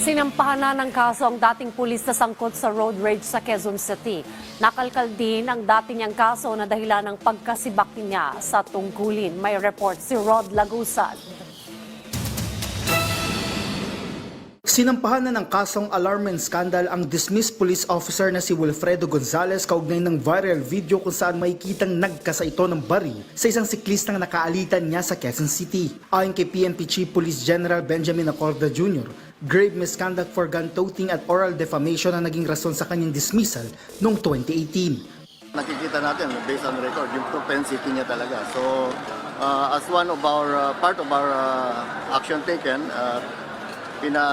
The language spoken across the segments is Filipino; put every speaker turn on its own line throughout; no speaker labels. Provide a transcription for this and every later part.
Sinampahan na ng kaso ang dating pulis na sangkot sa road rage sa Quezon City. Nakalkal din ang dati niyang kaso na dahilan ng pagkasibak niya sa tungkulin. May report si Rod Lagusad.
Sinampahan na ng kasong alarm and scandal ang dismissed police officer na si Wilfredo Gonzalez kaugnay ng viral video kung saan makikitang nagkasa ito ng baril sa isang siklistang nakaalitan niya sa Quezon City. Ayon kay PNP Chief Police General Benjamin Acorda Jr., grave misconduct for gun toting at oral defamation ang naging rason sa kanyang dismissal noong 2018.
nakikita natin based on record yung propensity niya talaga so uh, as one of our uh, part of our uh, action taken uh, pina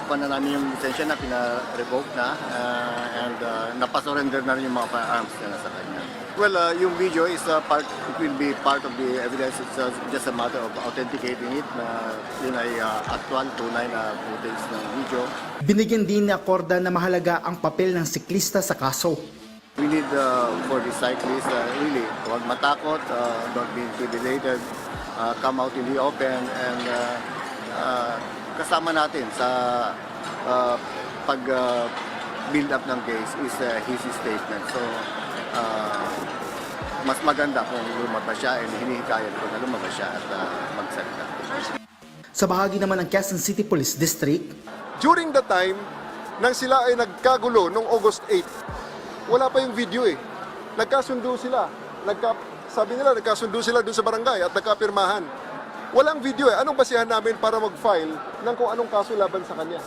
na namin yung lisensya na pina-revoke na uh, and uh, napasurrender na rin yung mga firearms na nasa kanya. Well, uh, yung video is uh, part, it will be part of the evidence. It's uh, just a matter of authenticating it na yun ay uh, actual, tunay na footage ng video.
Binigyan din ni Acorda na mahalaga ang papel ng siklista sa kaso.
We need uh, for the cyclists, uh, really, huwag matakot, uh, don't be intimidated, uh, come out in the open, and uh, uh, kasama natin sa uh, pag uh, build up ng case is uh, his statement. So, uh, mas maganda kung lumabas siya and hinihikayat ko na lumabas siya at uh, magsalita.
Sa bahagi naman ng Quezon City Police District,
during the time nang sila ay nagkagulo noong August 8, wala pa yung video eh. Nagkasundo sila. Nagka, sabi nila, nagkasundo sila doon sa barangay at nagkapirmahan. Walang video eh. Anong basihan namin para mag-file ng kung anong kaso laban sa kanya?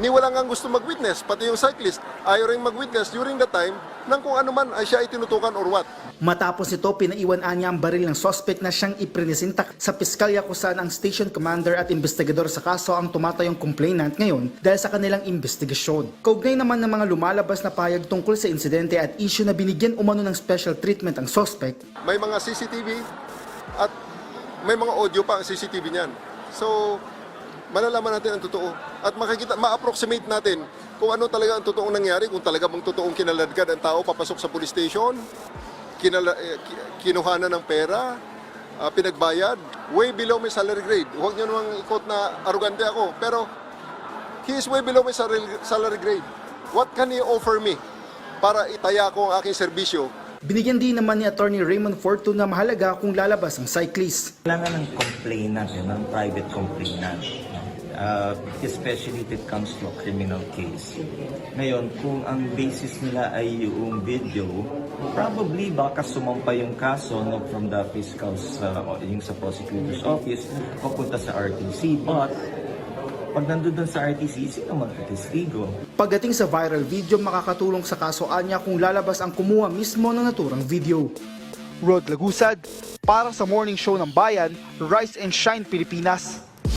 Ni wala nga gusto mag-witness, pati yung cyclist, ayaw rin mag-witness during the time ng kung ano man ay siya ay tinutukan or what.
Matapos ito, pinaiwan niya ang baril ng sospek na siyang ipresinta sa piskalya kung saan ang station commander at investigador sa kaso ang tumatayong complainant ngayon dahil sa kanilang investigasyon. Kaugnay naman ng mga lumalabas na payag tungkol sa insidente at issue na binigyan umano ng special treatment ang sospek,
may mga CCTV at may mga audio pa ang CCTV niyan. So, malalaman natin ang totoo. At makikita, ma-approximate natin kung ano talaga ang totoong nangyari, kung talaga bang totoong kinaladkad ang tao papasok sa police station, kinala, eh, ki- kinuhanan ng pera, ah, pinagbayad, way below my salary grade. Huwag niyo namang ikot na arugante ako, pero he is way below my salary grade. What can he offer me para itaya ko ang aking serbisyo
binigyan din naman ni Attorney Raymond Fortune na mahalaga kung lalabas ang cyclist.
Kailangan ng complainant, ng private complainant. Uh, especially if it comes to a criminal case. Ngayon, kung ang basis nila ay yung video, probably baka sumampa yung kaso no, from the fiscal's, uh, yung sa prosecutor's office, papunta sa RTC. But, pag nandun dun sa RTC, sino magtestigo?
Pagdating sa viral video, makakatulong sa kasoan niya kung lalabas ang kumuha mismo ng naturang video. Rod Lagusad, para sa morning show ng Bayan, Rise and Shine Pilipinas.